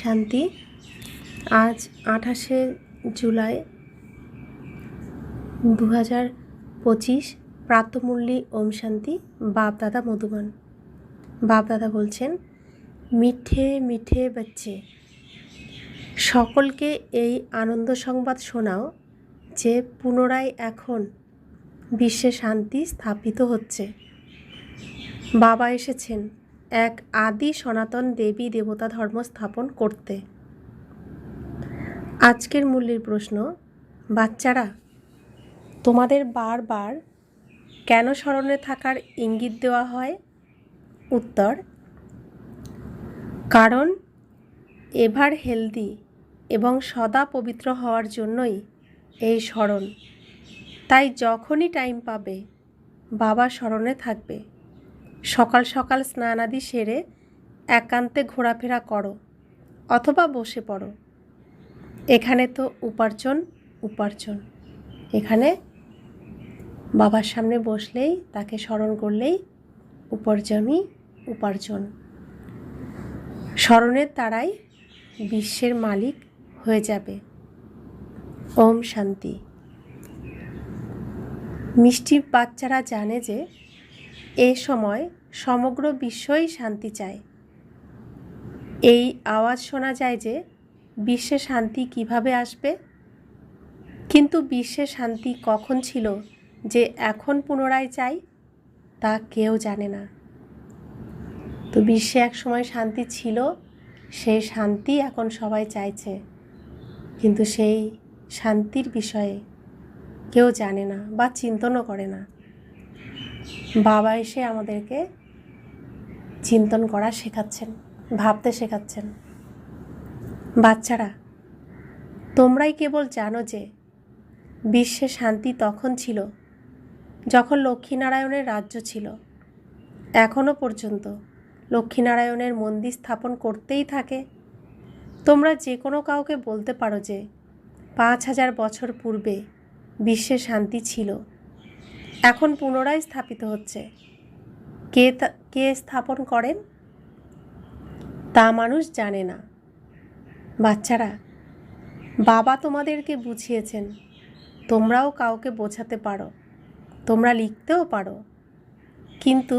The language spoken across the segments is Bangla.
শান্তি। আজ আঠাশে জুলাই দু হাজার পঁচিশ প্রাতমূল্যী ওম শান্তি বাপদাদা মধুবন। বাপদাদা বলছেন, মিঠে মিঠে বাচ্চে, সকলকে এই আনন্দ সংবাদ শোনাও যে পুনরায় এখন বিশ্বে শান্তি স্থাপিত হচ্ছে। বাবা এসেছেন। এক আদি সনাতন দেবী দেবতা ধর্ম স্থাপন করতে। আজকের মূল্যের প্রশ্ন, বাচ্চারা, তোমাদের বারবার কেন স্মরণে থাকার ইঙ্গিত দেওয়া হয়? উত্তর, কারণ এভার হেলদি এবং সদা পবিত্র হওয়ার জন্যই এই স্মরণ। তাই যখনই টাইম পাবে, বাবা স্মরণে থাকবে। সকাল সকাল স্নানাদি সেরে একান্তে ঘোরাফেরা করো, অথবা বসে পড়ো। এখানে তো উপার্জন উপার্জন। এখানে বাবার সামনে বসলেই, তাকে স্মরণ করলেই উপার্জনই উপার্জন। স্মরণের দ্বারাই বিশ্বের মালিক হয়ে যাবে। ওম শান্তি। মিষ্টি বাচ্চারা জানে যে এ সময় সমগ্র বিশ্বই শান্তি চায়। এই আওয়াজ শোনা যায় যে, বিশ্বে শান্তি কীভাবে আসবে? কিন্তু বিশ্বে শান্তি কখন ছিল যে এখন পুনরায় চাই, তা কেউ জানে না। তো বিশ্বে এক সময় শান্তি ছিল, সেই শান্তি এখন সবাই চাইছে। কিন্তু সেই শান্তির বিষয়ে কেউ জানে না বা চিন্তনও করে না। বাবা এসে আমাদেরকে চিন্তন করা শেখাচ্ছেন, ভাবতে শেখাচ্ছেন। বাচ্চারা, তোমরাই কেবল জানো যে বিশ্বে শান্তি তখন ছিল যখন লক্ষ্মীনারায়ণের রাজ্য ছিল। এখনও পর্যন্ত লক্ষ্মীনারায়ণের মন্দির স্থাপন করতেই থাকে। তোমরা যে কোনো কাউকে বলতে পারো যে পাঁচ হাজার বছর পূর্বে বিশ্বে শান্তি ছিল। এখন পুনরায় স্থাপিত হচ্ছে। কে কে স্থাপন করেন? তা মানুষ জানে না। বাচ্চারা, বাবা তোমাদেরকে বুঝিয়েছেন, তোমরাও কাউকে বোঝাতে পারো, তোমরা লিখতেও পারো। কিন্তু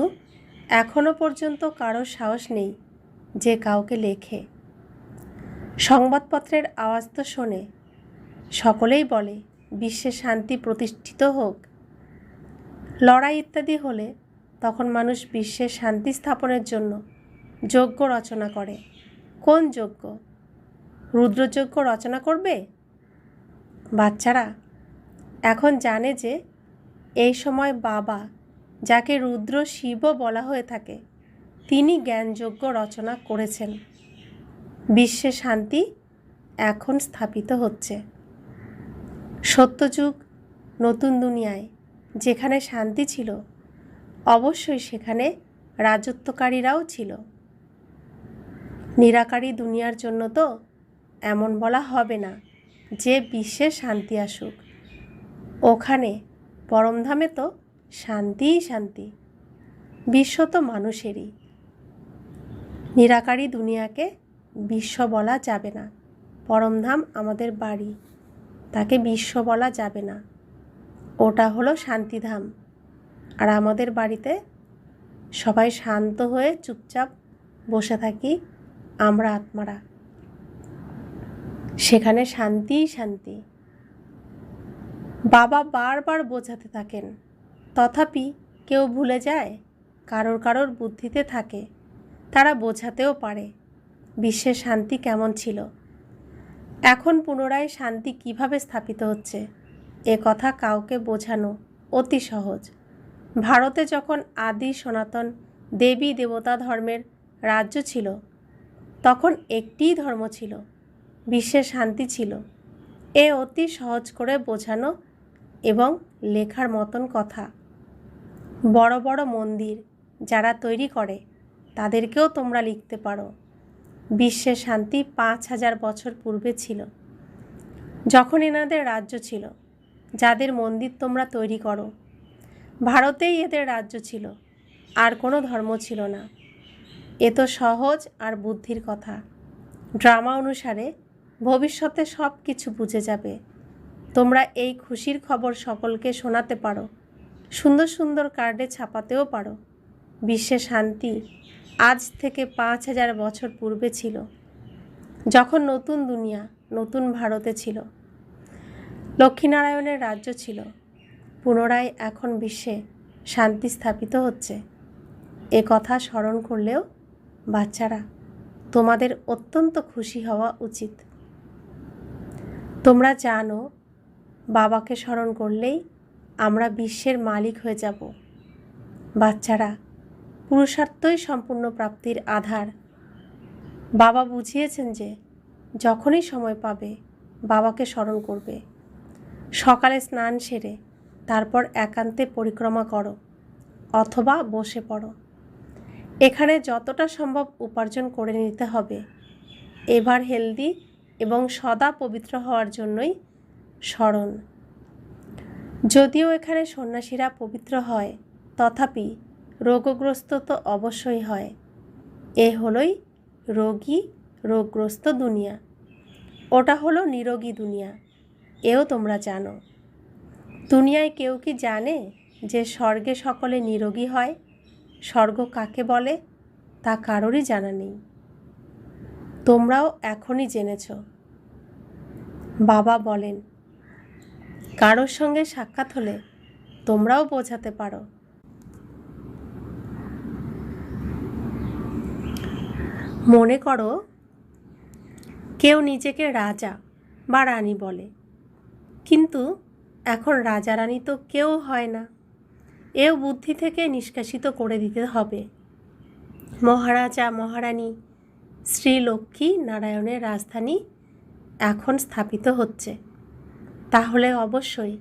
এখনও পর্যন্ত কারও সাহস নেই যে কাউকে লেখে। সংবাদপত্রের আওয়াজ তো শোনে, সকলেই বলে, বিশ্বে শান্তি প্রতিষ্ঠিত হোক লড়াই ইত্যাদি হলে তখন মানুষ বিশ্বের শান্তি স্থাপনের জন্য যজ্ঞ রচনা করে। কোন যজ্ঞ? রুদ্রযজ্ঞ রচনা করবে? বাচ্চারা, এখন জানে যে এই সময় বাবা, যাকে রুদ্র শিব বলা হয়ে থাকে, তিনি জ্ঞানযজ্ঞ রচনা করেছেন। বিশ্বে শান্তি এখন স্থাপিত হচ্ছে। সত্যযুগ নতুন দুনিয়ায়। যেখানে শান্তি ছিল, অবশ্যই সেখানে রাজত্বকারীরাও ছিল। নিরাকারী দুনিয়ার জন্য তো এমন বলা হবে না যে বিশ্বে শান্তি আসুক। ওখানে পরমধামে তো শান্তিই শান্তি। বিশ্ব তো মানুষেরই। নিরাকারী দুনিয়াকে বিশ্ব বলা যাবে না। পরমধাম আমাদের বাড়ি। তাকে বিশ্ব বলা যাবে না। ওটা হলো শান্তিধাম। আর আমাদের বাড়িতে সবাই শান্ত হয়ে চুপচাপ বসে থাকি আমরা আত্মারা। সেখানে শান্তিই শান্তি। বাবা বারবার বোঝাতে থাকেন, তথাপি কেউ ভুলে যায়, কারোর কারোর বুদ্ধিতে থাকে, তারা বোঝাতেও পারে বিশ্বের শান্তি কেমন ছিল। এখন পুনরায় শান্তি কীভাবে স্থাপিত হচ্ছে? কথা কাউকে বোঝানো অতি সহজ। ভারতে যখন আদি সনাতন দেবী দেবতা ধর্মের রাজ্য ছিল, তখন একটিই ধর্ম ছিল বিশ্বের শান্তি ছিল। এ অতি সহজ করে বোঝানো এবং লেখার মতন কথা। বড় বড় মন্দির যারা তৈরি করে, তাদেরকেও তোমরা লিখতে পারো। বিশ্বের শান্তি পাঁচ হাজার বছর পূর্বে ছিল। যখন এনাদের রাজ্য ছিল যাদের মন্দির তোমরা তৈরি করো। ভারতেই এদের রাজ্য ছিল, আর কোনো ধর্ম ছিল না। এ তো সহজ আর বুদ্ধির কথা। ড্রামা অনুসারে ভবিষ্যতে সব কিছু বুঝে যাবে। তোমরা এই খুশির খবর সকলকে শোনাতে পারো। সুন্দর সুন্দর কার্ডে ছাপাতেও পারো। বিশ্বে শান্তি আজ থেকে পাঁচ হাজার বছর পূর্বে ছিল, যখন নতুন দুনিয়া, নতুন ভারতে ছিল। লক্ষ্মীনারায়ণের রাজ্য ছিল। পুনরায় এখন বিশ্বে শান্তি স্থাপিত হচ্ছে। এ কথা স্মরণ করলেও বাচ্চারা, তোমাদের অত্যন্ত খুশি হওয়া উচিত। তোমরা জানো, বাবাকে স্মরণ করলেই আমরা বিশ্বের মালিক হয়ে যাব। বাচ্চারা, পুরুষার্থই সম্পূর্ণ প্রাপ্তির আধার। বাবা বুঝিয়েছেন যে, যখনই সময় পাবে, বাবাকে স্মরণ করবে। সকালে স্নান সেরে, তারপর একান্তে পরিক্রমা করো, অথবা বসে পড়ো। এখানে যতটা সম্ভব উপার্জন করে নিতে হবে। এবার হেলদি এবং সদা পবিত্র হওয়ার জন্যই স্মরণ। যদিও এখানে সন্ন্যাসীরা পবিত্র হয়, তথাপি রোগগ্রস্ত তো অবশ্যই হয়। এ হলোই রোগী রোগগ্রস্ত দুনিয়া। ওটা হলো নিরোগী দুনিয়া। এও তোমরা জানো। দুনিয়ায় কেউ কি জানে যে স্বর্গে সকলে নিরোগী হয়? স্বর্গ কাকে বলে তা কারোরই জানা নেই। তোমরাও এখনই জেনেছ। বাবা বলেন, কারোর সঙ্গে সাক্ষাৎ হলে তোমরাও বোঝাতে পারো। মনে করো, কেউ নিজেকে রাজা বা রানী বলে। কিন্তু এখন রাজা রানী তো কেউ হয় না। এও বুদ্ধি থেকে নিষ্কাশিত করে দিতে হবে। মহারাজা, মহারানী শ্রীলক্ষ্মী নারায়ণের রাজধানী এখন স্থাপিত হচ্ছে। তাহলে অবশ্যই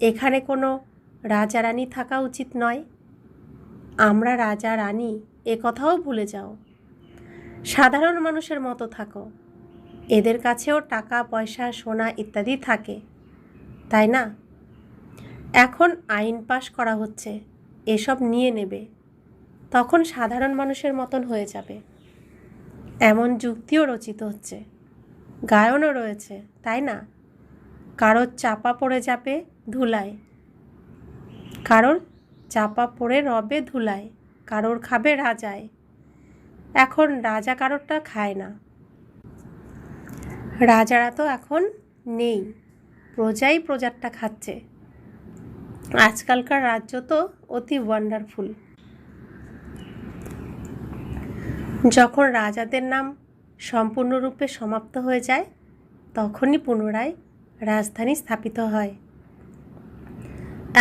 এখানে কোনো রাজা রানী থাকা উচিত নয়। আমরা রাজা রানী এ কথাও ভুলে যাও। সাধারণ মানুষের মতো থাকো। এদের কাছেও টাকা, পয়সা, সোনা ইত্যাদি থাকে। তাই না? এখন আইন পাশ করা হচ্ছে, এসব নিয়ে নেবে। তখন সাধারণ মানুষের মতন হয়ে যাবে। এমন যুক্তিও রচিত হচ্ছে। গায়নও রয়েছে, তাই না? কারোর চাপা পড়ে যাবে ধুলায়। কারোর চাপা পড়ে রবে ধুলায়, কারোর খাবে রাজায়। এখন রাজা কারোরটা খায় না। রাজারা তো এখন নেই। প্রজাই প্রজারটা খাচ্ছে। আজকালকার রাজ্য তো অতি ওয়ান্ডারফুল যখন রাজাদের নাম সম্পূর্ণরূপে সমাপ্ত হয়ে যায়, তখনই পুনরায় রাজধানী স্থাপিত হয়।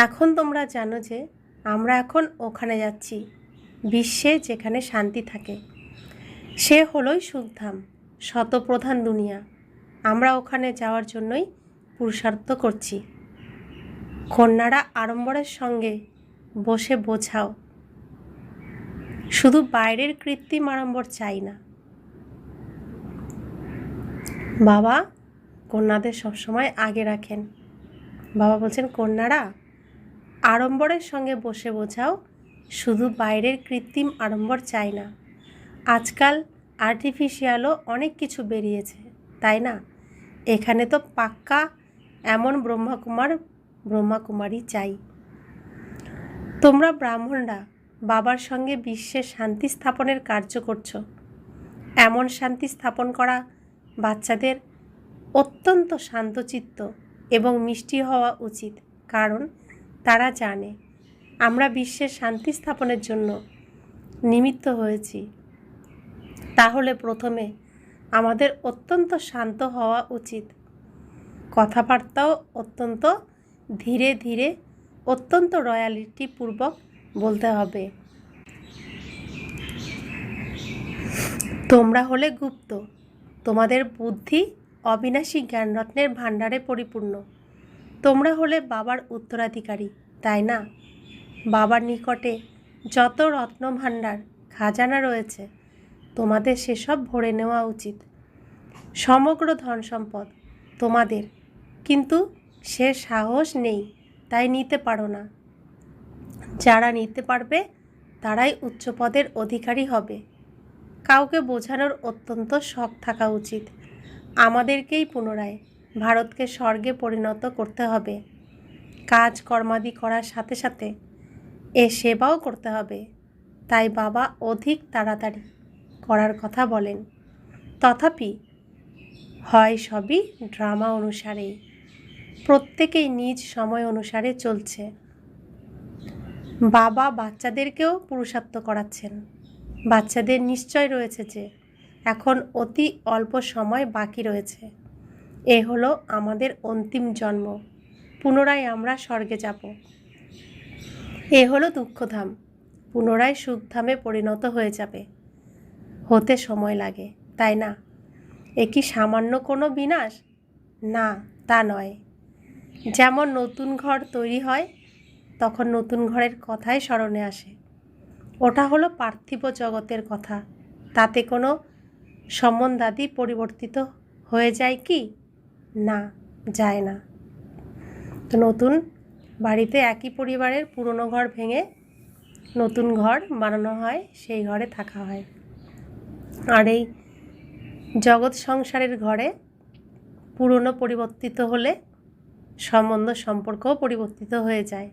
এখন তোমরা জানো যে, আমরা এখন ওখানে যাচ্ছি, বিশ্বে যেখানে শান্তি থাকে। সে হলোই সুখধাম, শতপ্রধান দুনিয়া। আমরা ওখানে যাওয়ার জন্যই পুরুষার্থ করছি। কন্যারা আড়ম্বরের সঙ্গে বসে বোঝাও, শুধু বাইরের কৃত্রিম আড়ম্বর চাই না। বাবা, কন্যাদের সবসময় আগে রাখেন। বাবা বলছেন, কন্যারা, আড়ম্বরের সঙ্গে বসে বোঝাও, শুধু বাইরের কৃত্রিম আড়ম্বর চাই না। আজকাল আর্টিফিশিয়ালও অনেক কিছু বেরিয়েছে, তাই না? এখানে তো পাক্কা এমন ব্রহ্মাকুমার ব্রহ্মাকুমারী চাই। তোমরা ব্রাহ্মণরা বাবার সঙ্গে বিশ্বের শান্তি স্থাপনের কার্য করছ। এমন শান্তি স্থাপন করা বাচ্চাদের অত্যন্ত শান্তচিত্ত এবং মিষ্টি হওয়া উচিত, কারণ তারা জানে, আমরা বিশ্বের শান্তি স্থাপনের জন্য নিমিত্ত হয়েছি। তাহলে প্রথমে আমাদের অত্যন্ত শান্ত হওয়া উচিত। কথাবার্তাও অত্যন্ত ধীরে ধীরে অত্যন্ত রয়্যালিটিপূর্বক বলতে হবে। তোমরা হলে গুপ্ত, তোমাদের বুদ্ধি অবিনাশী জ্ঞানরত্নের ভাণ্ডারে পরিপূর্ণ। তোমরা হলে বাবার উত্তরাধিকারী, তাই না? বাবার নিকটে যত রত্ন ভাণ্ডার, খাজানা রয়েছে, তোমাদের সেসব ভরে নেওয়া উচিত। সমগ্র ধন সম্পদ তোমাদের কিন্তু সে সাহস নেই, তাই নিতে পারো না। যারা নিতে পারবে, তারাই উচ্চ পদের অধিকারী হবে। কাউকে বোঝানোর অত্যন্ত শখ থাকা উচিত। আমাদেরকেই পুনরায় ভারতকে স্বর্গে পরিণত করতে হবে। কাজ কর্মাদি করার সাথে সাথে এ সেবাও করতে হবে। তাই বাবা অধিক তাড়াতাড়ি করার কথা বলেন। তথাপি হয় সবই ড্রামা অনুসারেই। প্রত্যেকেই নিজ সময় অনুসারে চলছে। বাবা বাচ্চাদেরকেও পুরুষার্থ করাচ্ছেন। বাচ্চাদের নিশ্চয় রয়েছে যে, এখন অতি অল্প সময় বাকি রয়েছে। এ হলো আমাদের অন্তিম জন্ম। পুনরায় আমরা স্বর্গে যাব। এ হলো দুঃখধাম। পুনরায় সুখধামে পরিণত হয়ে যাবে। হতে সময় লাগে, তাই না? এ কি সামান্য কোনো বিনাশ? না, তা নয়। যেমন নতুন ঘর তৈরি হয়, তখন নতুন ঘরের কথাই স্মরণে আসে। ওটা হলো পার্থিব জগতের কথা। তাতে কোনো সম্বন্ধাদি পরিবর্তিত হয়ে যায় কি? না, যায় না। তো নতুন বাড়িতে একই পরিবারের পুরনো ঘর ভেঙে নতুন ঘর বানানো হয়, সেই ঘরে থাকা হয়। আর এই জগৎ সংসারের ঘরে পুরনো পরিবর্তিত হলে সম্বন্ধ সম্পর্কও পরিবর্তিত হয়ে যায়।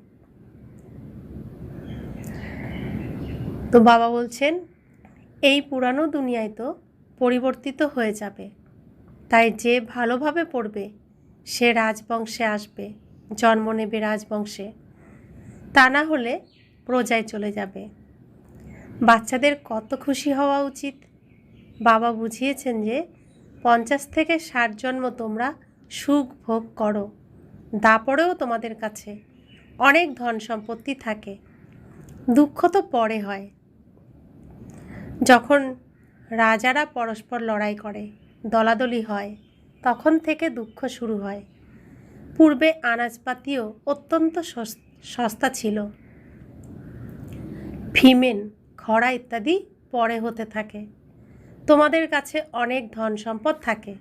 তো বাবা বলছেন, এই পুরানো দুনিয়ায় তো পরিবর্তিত হয়ে যাবে। তাই যে ভালোভাবে পড়বে, সে রাজবংশে আসবে, জন্ম নেবে রাজবংশে। তা না হলে প্রজায় চলে যাবে। বাচ্চাদের কত খুশি হওয়া উচিত? বাবা বুঝিয়েছেন যে, পঞ্চাশ থেকে ষাট জন্ম তোমরা সুখ ভোগ করো। দাপরেও তোমাদের কাছে অনেক ধন সম্পত্তি থাকে। দুঃখ তো পরে হয়। যখন রাজারা পরস্পর লড়াই করে, দলাদলি হয়, তখন থেকে দুঃখ শুরু হয়। পূর্বে আনাজপাতিও অত্যন্ত সস- সস্তা ছিল। ফিমেন, খরা ইত্যাদি পরে হতে থাকে। তোমাদের কাছে অনেক ধন সম্পদ থাকে।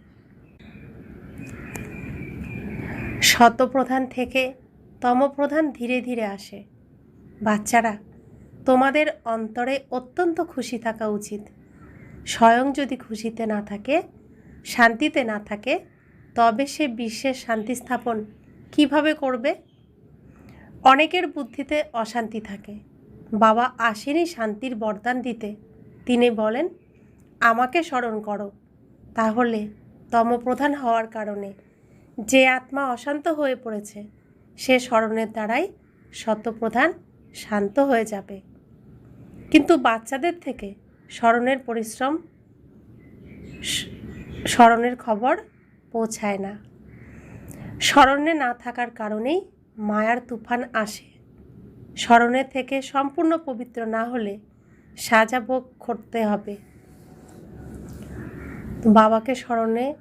শতপ্রধান থেকে তমপ্রধান ধীরে ধীরে আসে। বাচ্চারা, তোমাদের অন্তরে অত্যন্ত খুশি থাকা উচিত। স্বয়ং যদি খুশিতে না থাকে, শান্তিতে না থাকে, তবে সে বিশ্বের শান্তি স্থাপন কীভাবে করবে? অনেকের বুদ্ধিতে অশান্তি থাকে। বাবা আসেনি শান্তির বরদান দিতে। তিনি বলেন, আমাকে স্মরণ করো। তাহলে তমপ্রধান হওয়ার কারণে যে আত্মা অশান্ত হয়ে পড়েছে, সে স্মরণের দ্বারাই শতপ্রধান শান্ত হয়ে যাবে। কিন্তু বাচ্চাদের থেকে স্মরণের পরিশ্রম স্মরণের খবর পৌঁছায় না। স্মরণে না থাকার কারণেই মায়ার তুফান আসে। স্মরণে থেকে সম্পূর্ণ পবিত্র না হলে সাজা ভোগ করতে হবে। বাবাকে স্মরণে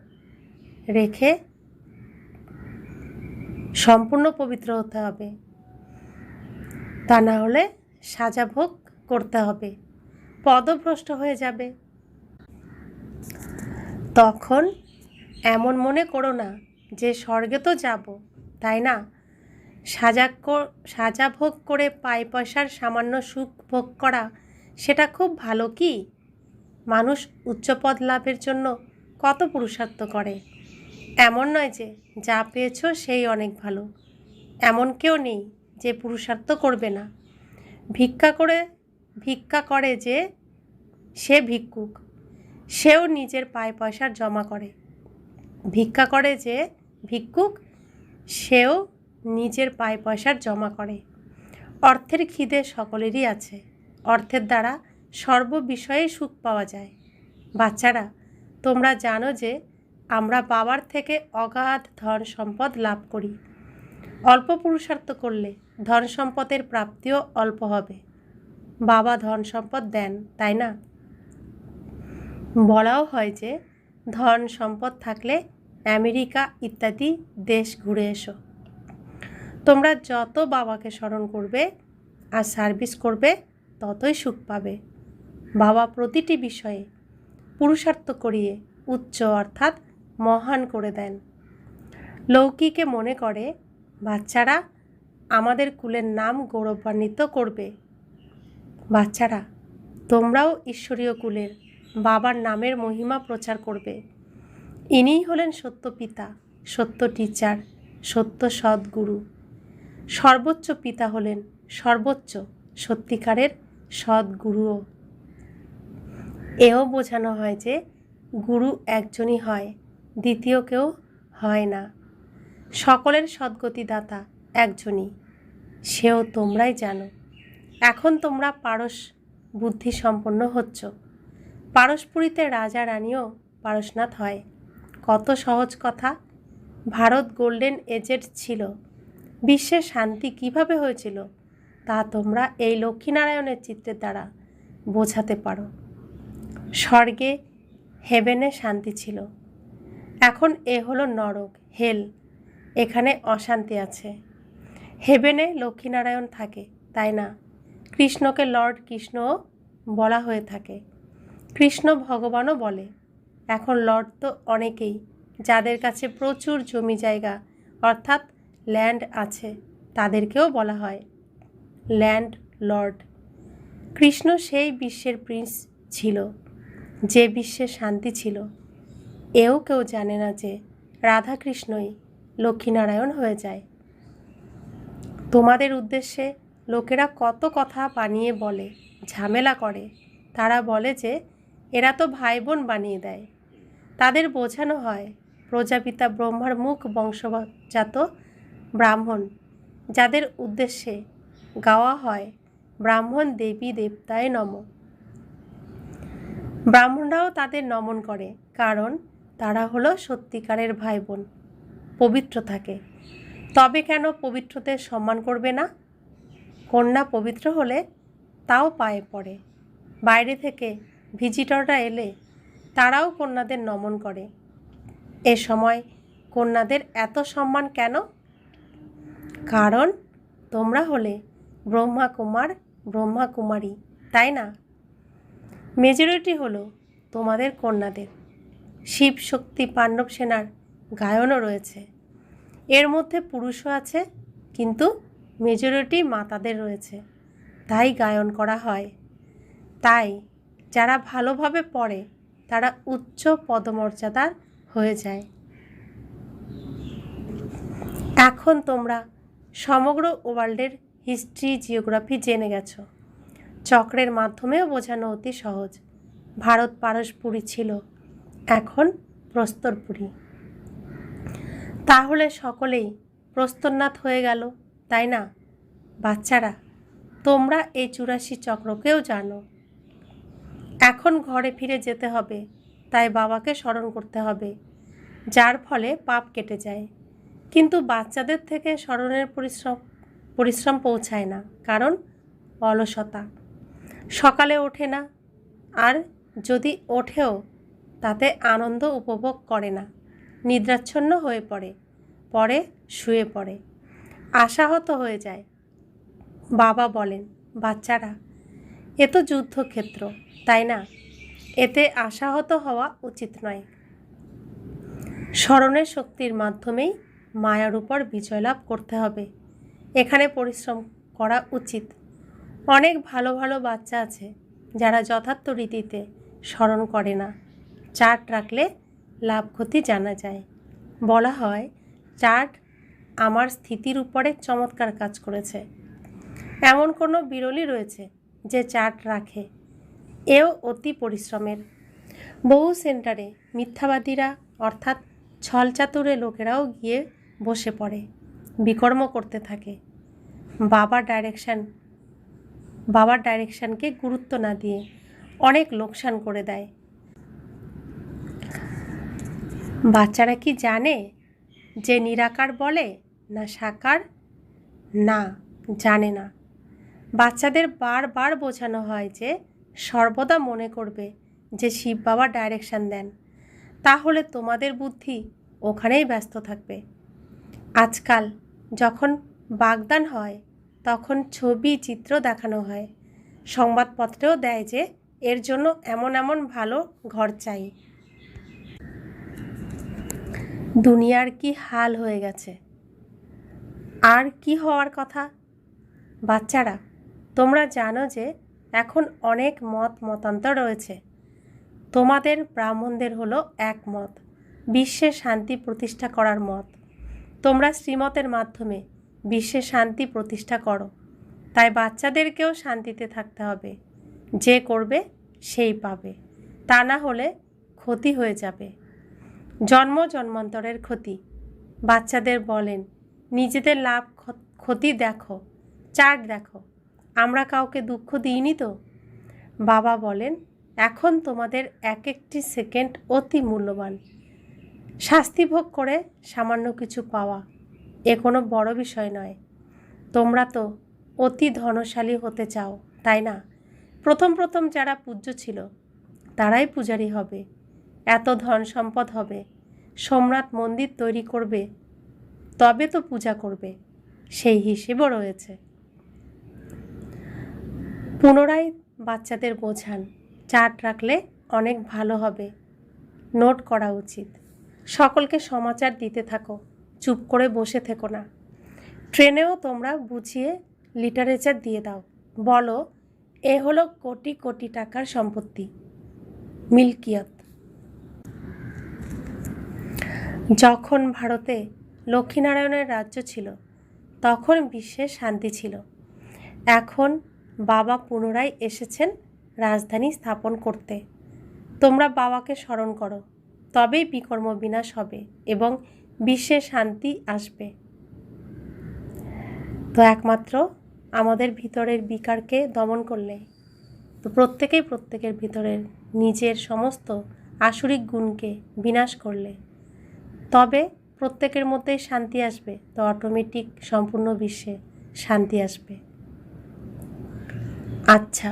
রেখে সম্পূর্ণ পবিত্র হতে হবে। তা না হলে সাজা ভোগ করতে হবে। পদভ্রষ্ট হয়ে যাবে। তখন এমন মনে করো না যে স্বর্গে তো যাব, তাই না? সাজা সাজা ভোগ করে পায় পয়সার সামান্য সুখ ভোগ করা, সেটা খুব ভালো কি? মানুষ উচ্চপদ লাভের জন্য কত পুরুষার্থ করে? এমন নয় যে যা পেয়েছ সেই অনেক ভালো। এমন কেউ নেই যে পুরুষার্থ করবে না। ভিক্ষা করে ভিক্ষা করে যে সে ভিক্ষুক, সেও নিজের পায় পয়সার জমা করে। ভিক্ষা করে যে ভিক্ষুক, সেও নিজের পায় পয়সার জমা করে। অর্থের খিদে সকলেরই আছে। অর্থের দ্বারা সর্ব বিষয়ে সুখ পাওয়া যায়। বাচ্চারা, তোমরা জানো যে আমরা বাবার থেকে অগাধ ধন সম্পদ লাভ করি। অল্প পুরুষার্থ করলে ধন সম্পদের প্রাপ্তিও অল্প হবে। বাবা ধন সম্পদ দেন, তাই না? বলাও হয় যে ধন সম্পদ থাকলে আমেরিকা ইত্যাদি দেশ ঘুরে এসো। তোমরা যত বাবাকে স্মরণ করবে আর সার্ভিস করবে, ততই সুখ পাবে। বাবা প্রতিটি বিষয়ে পুরুষার্থ করিয়ে উচ্চ অর্থাৎ মহান করে দেন। লৌকিকে মনে করে, বাচ্চারা আমাদের কুলের নাম গৌরবান্বিত করবে। বাচ্চারা, তোমরাও ঈশ্বরীয় কুলের বাবার নামের মহিমা প্রচার করবে। ইনিই হলেন সত্য পিতা, সত্য টিচার সত্য সদ্গুরু। সর্বোচ্চ পিতা হলেন সর্বোচ্চ সত্যিকারের সদ্গুরুও। এও বোঝানো হয় যে, গুরু একজনই হয় দ্বিতীয় কেউ হয় না। সকলের সদ্গতিদাতা একজনই। সেও তোমরাই জানো। এখন তোমরা পারস বুদ্ধি সম্পন্ন হচ্ছ পারসপুরীতে রাজা রানীও পারসনাথ হয়। কত সহজ কথা। ভারত গোল্ডেন এজেড ছিল। বিশ্বের শান্তি কীভাবে হয়েছিল, তা তোমরা এই লক্ষ্মীনারায়ণের চিত্রের দ্বারা বোঝাতে পারো। স্বর্গে হেভেনে শান্তি ছিল। এখন এ হলো নরক, হেল। এখানে অশান্তি আছে। হেভেনে লক্ষ্মীনারায়ণ থাকে, তাই না? কৃষ্ণকে লর্ড কৃষ্ণও বলা হয়ে থাকে। কৃষ্ণ ভগবানও বলে, এখন লর্ড তো অনেকেই, যাদের কাছে প্রচুর জমি জায়গা, অর্থাৎ ল্যান্ড আছে, তাদেরকেও বলা হয়, ল্যান্ড লর্ড। কৃষ্ণ সেই বিশ্বের প্রিন্স ছিল, যে বিশ্বে শান্তি ছিল। এও কেউ জানে না যে রাধাকৃষ্ণই লক্ষ্মীনারায়ণ হয়ে যায়। তোমাদের উদ্দেশ্যে লোকেরা কত কথা বানিয়ে বলে, ঝামেলা করে। তারা বলে যে, এরা তো ভাই বোন বানিয়ে দেয়। তাদের বোঝানো হয়, প্রজাপিতা ব্রহ্মার মুখ বংশজাত ব্রাহ্মণ, যাদের উদ্দেশ্যে গাওয়া হয়, ব্রাহ্মণ দেবী দেবতায় নম। ব্রাহ্মণরাও তাদের নমন করে, কারণ তারা হলো সত্যিকারের ভাই বোন পবিত্র থাকে। তবে কেন পবিত্রদের সম্মান করবে না? কন্যা পবিত্র হলে তাও পায়ে পড়ে। বাইরে থেকে ভিজিটররা এলে তারাও কন্যাদের নমন করে। এ সময় কন্যাদের এত সম্মান কেন? কারণ তোমরা হলে ব্রহ্মা কুমার ব্রহ্মা কুমারী তাই না? মেজরিটি হলো তোমাদের কন্যাদের। শিব শক্তি পাণ্ডব সেনার গায়নও রয়েছে। এর মধ্যে পুরুষও আছে, কিন্তু মেজরিটি মাতাদের রয়েছে। তাই গায়ন করা হয়। তাই যারা ভালোভাবে পড়ে, তারা উচ্চ পদমর্যাদার হয়ে যায়। এখন তোমরা সমগ্র ওয়ার্ল্ডের হিস্ট্রি, জিওগ্রাফি জেনে গেছো। চক্রের মাধ্যমেও বোঝানো অতি সহজ। ভারত পারসপুরী ছিল। এখন প্রস্তরপুরী। তাহলে সকলেই প্রস্তরনাথ হয়ে গেল, তাই না? বাচ্চারা, তোমরা এই চুরাশি চক্রকেও জানো। এখন ঘরে ফিরে যেতে হবে, তাই বাবাকে স্মরণ করতে হবে, যার ফলে পাপ কেটে যায়। কিন্তু বাচ্চাদের থেকে স্মরণের পরিশ্রম পরিশ্রম পৌঁছায় না, কারণ অলসতা। সকালে ওঠে না, আর যদি ওঠেও তাতে আনন্দ উপভোগ করে না। নিদ্রাচ্ছন্ন হয়ে পড়ে পরে শুয়ে পড়ে। আশাহত হয়ে যায়। বাবা বলেন, বাচ্চারা, এ তো যুদ্ধক্ষেত্র, তাই না? এতে আশাহত হওয়া উচিত নয়। স্মরণের শক্তির মাধ্যমেই মায়ার উপর বিজয় লাভ করতে হবে। এখানে পরিশ্রম করা উচিত। অনেক ভালো ভালো বাচ্চা আছে যারা যথার্থ রীতিতে স্মরণ করে না। চার্ট রাখলে লাভ ক্ষতি জানা যায়। বলা হয়, চার্ট আমার স্থিতির উপরে চমৎকার কাজ করেছে। এমন কোনো বিরলই রয়েছে যে চার্ট রাখে। এও অতি পরিশ্রমের। বহু সেন্টারে মিথ্যাবাদীরা অর্থাৎ ছলচাতুরে লোকেরাও গিয়ে বসে পড়ে, বিকর্ম করতে থাকে। বাবার ডাইরেকশান, বাবার ডাইরেকশানকে গুরুত্ব না দিয়ে অনেক লোকসান করে দেয়। বাচ্চারা কি জানে যে নিরাকার বলে না সাকার? না, জানে না। বাচ্চাদের বারবার বোঝানো হয় যে সর্বদা মনে করবে যে শিব বাবা ডাইরেকশান দেন। তাহলে তোমাদের বুদ্ধি ওখানেই ব্যস্ত থাকবে। আজকাল যখন বাগদান হয়, তখন ছবি, চিত্র দেখানো হয়। সংবাদপত্রেও দেয় যে এর জন্য এমন এমন ভালো ঘর চাই। দুনিয়ার কি হাল হয়ে গেছে? আর কি হওয়ার কথা? বাচ্চারা, তোমরা জানো যে এখন অনেক মত মতান্তর রয়েছে। তোমাদের ব্রাহ্মণদের হলো এক মত, বিশ্বে শান্তি প্রতিষ্ঠা করার মত। তোমরা শ্রীমতের মাধ্যমে বিশ্বে শান্তি প্রতিষ্ঠা করো। তাই বাচ্চাদেরকেও শান্তিতে থাকতে হবে। যে করবে, সেই পাবে। তা না হলে ক্ষতি হয়ে যাবে। জন্ম জন্মান্তরের ক্ষতি। বাচ্চাদের বলেন, নিজেদের লাভ ক্ষতি দেখো, চার্ট দেখো, আমরা কাউকে দুঃখ দিইনি তো? বাবা বলেন, এখন তোমাদের এক একটি সেকেন্ড অতি মূল্যবান। শাস্তি ভোগ করে সামান্য কিছু পাওয়া, এ কোনো বড় বিষয় নয়। তোমরা তো অতি ধনশালী হতে চাও, তাই না? প্রথম প্রথম যারা পূজ্য ছিল, তারাই পূজারী হবে। এত ধন সম্পদ হবে। সম্রাট মন্দির তৈরি করবে, তবে তো পূজা করবে, সেই হিসেবও রয়েছে। পুনরায় বাচ্চাদের বোঝান চার্ট রাখলে অনেক ভালো হবে। নোট করা উচিত। সকলকে সমাচার দিতে থাকো, চুপ করে বসে থেকো না। ট্রেনেও তোমরা বুঝিয়ে লিটারেচার দিয়ে দাও। বলো, এ হলো কোটি কোটি টাকার সম্পত্তি। মিল্কিয়ত। যখন ভারতে লক্ষ্মীনারায়ণের রাজ্য ছিল, তখন বিশ্বে শান্তি ছিল। এখন বাবা পুনরায় এসেছেন রাজধানী স্থাপন করতে। তোমরা বাবাকে স্মরণ করো, তবেই বিকর্ম বিনাশ হবে এবং বিশ্বে শান্তি আসবে। তো একমাত্র আমাদের ভিতরের বিকারকে দমন করলে, তো প্রত্যেকেই প্রত্যেকের ভিতরের নিজের সমস্ত আসরিক গুণকে বিনাশ করলে। তবে প্রত্যেকের মধ্যেই শান্তি আসবে তো অটোমেটিক সম্পূর্ণ বিশ্বে শান্তি আসবে अच्छा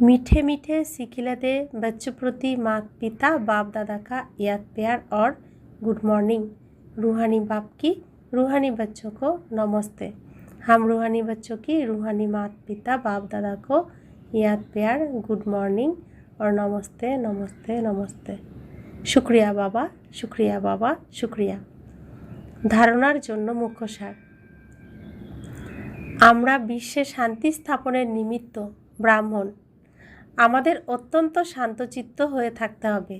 मीठे मीठे सिखिला दे बच्चों प्रति माता पिता बाप दादा का याद प्यार और गुड मॉर्निंग रूहानी बाप की रूहानी बच्चों को नमस्ते हम रूहानी बच्चों की रूहानी माता पिता बाप दादा को याद प्यार गुड मॉर्निंग और नमस्ते नमस्ते नमस्ते শুক্রিয়া বাবা শুক্রিয়া বাবা, শুক্রিয়া। ধারণার জন্য মুখ্য সার। আমরা বিশ্বে শান্তি স্থাপনের নিমিত্ত ব্রাহ্মণ। আমাদের অত্যন্ত শান্তচিত্ত হয়ে থাকতে হবে।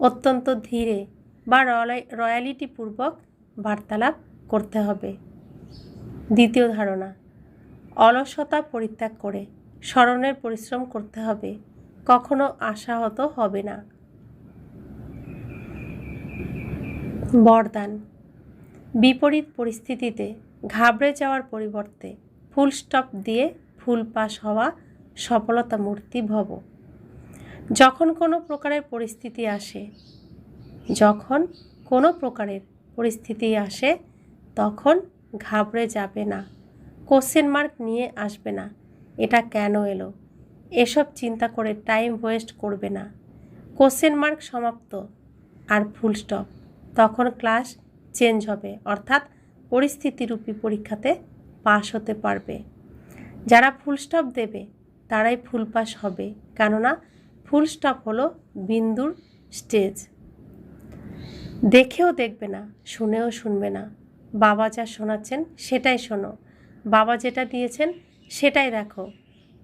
অত্যন্ত ধীরে বা রয়্যালিটিপূর্বক বার্তালাপ করতে হবে। দ্বিতীয় ধারণা, অলসতা পরিত্যাগ করে স্মরণের পরিশ্রম করতে হবে। কখনো আশাহত হবে না। বরদান। বিপরীত পরিস্থিতিতে ঘাবড়ে যাওয়ার পরিবর্তে ফুল স্টপ দিয়ে ফুল পাস হওয়া সফলতা মূর্তি ভব। যখন কোনো প্রকারের পরিস্থিতি আসে, যখন কোনো প্রকারের পরিস্থিতি আসে, তখন ঘাবড়ে যাবে না কোশ্চেন মার্ক নিয়ে আসবে না, এটা কেন এলো? এসব চিন্তা করে টাইম ওয়েস্ট করবে না। কোশ্চেন মার্ক সমাপ্ত, আর ফুল স্টপ তখন ক্লাস চেঞ্জ হবে। অর্থাৎ পরিস্থিতিরূপী পরীক্ষাতে পাশ হতে পারবে। যারা ফুল স্টপ দেবে, তারাই ফুল পাস হবে। কেননা ফুল স্টপ হলো বিন্দুর স্টেজ দেখেও দেখবে না, শুনেও শুনবে না। বাবা যা শোনাচ্ছেন, সেটাই শোনো। বাবা যেটা দিয়েছেন, সেটাই দেখো।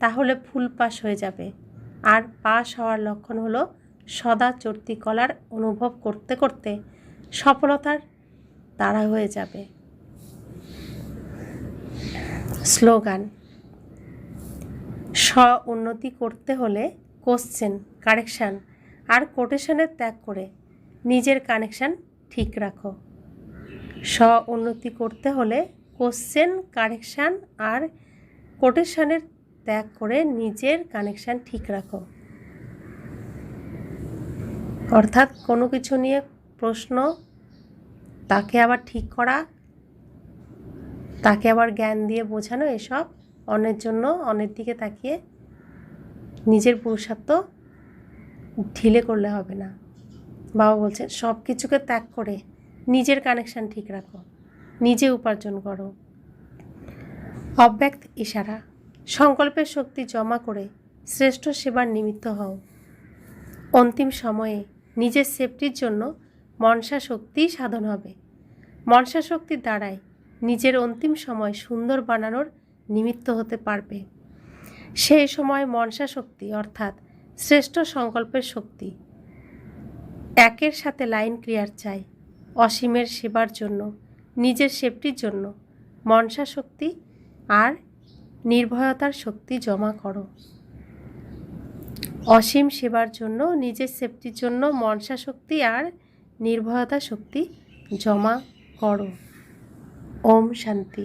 তাহলে ফুল পাস হয়ে যাবে। আর পাস হওয়ার লক্ষণ হলো সদা চর্তি কলার অনুভব করতে করতে সফলতার তারা হয়ে যাবে। স্লোগান, স্ব উন্নতি করতে হলে কোশ্চেন কারেকশান আর কোটেশনের ত্যাগ করে নিজের কানেকশান ঠিক রাখো। স্ব উন্নতি করতে হলে কোশ্চেন কারেকশান আর কোটেশনের ত্যাগ করে নিজের কানেকশান ঠিক রাখো। অর্থাৎ কোনো কিছু নিয়ে প্রশ্ন, তাকে আবার ঠিক করা, তাকে আবার জ্ঞান দিয়ে বোঝানো এসব, অন্যের জন্য অন্যের দিকে তাকিয়ে নিজের পুরুষার্থ ঢিলে করলে হবে না। বাবা বলছেন, সব কিছুকে ত্যাগ করে নিজের কানেকশান ঠিক রাখো, নিজে উপার্জন করো। অব্যক্ত ইশারা, সংকল্পের শক্তি জমা করে শ্রেষ্ঠ সেবার নিমিত্ত হও। অন্তিম সময়ে নিজের সেফটির জন্য মনসা শক্তিই সাধন হবে। মনসা শক্তির দ্বারাই নিজের অন্তিম সময় সুন্দর বানানোর নিমিত্ত হতে পারবে। সেই সময় মনসা শক্তি অর্থাৎ শ্রেষ্ঠ সংকল্পের শক্তি। একের সাথে লাইন ক্লিয়ার চাই, অসীমের সেবার জন্য, নিজের সেফটির জন্য। মনসা শক্তি আর নির্ভয়তার শক্তি জমা করো। অসীম সেবার জন্য, নিজের সেফটির জন্য মনসা শক্তি আর নির্ভয়তা শক্তি জমা করো। ওম শান্তি।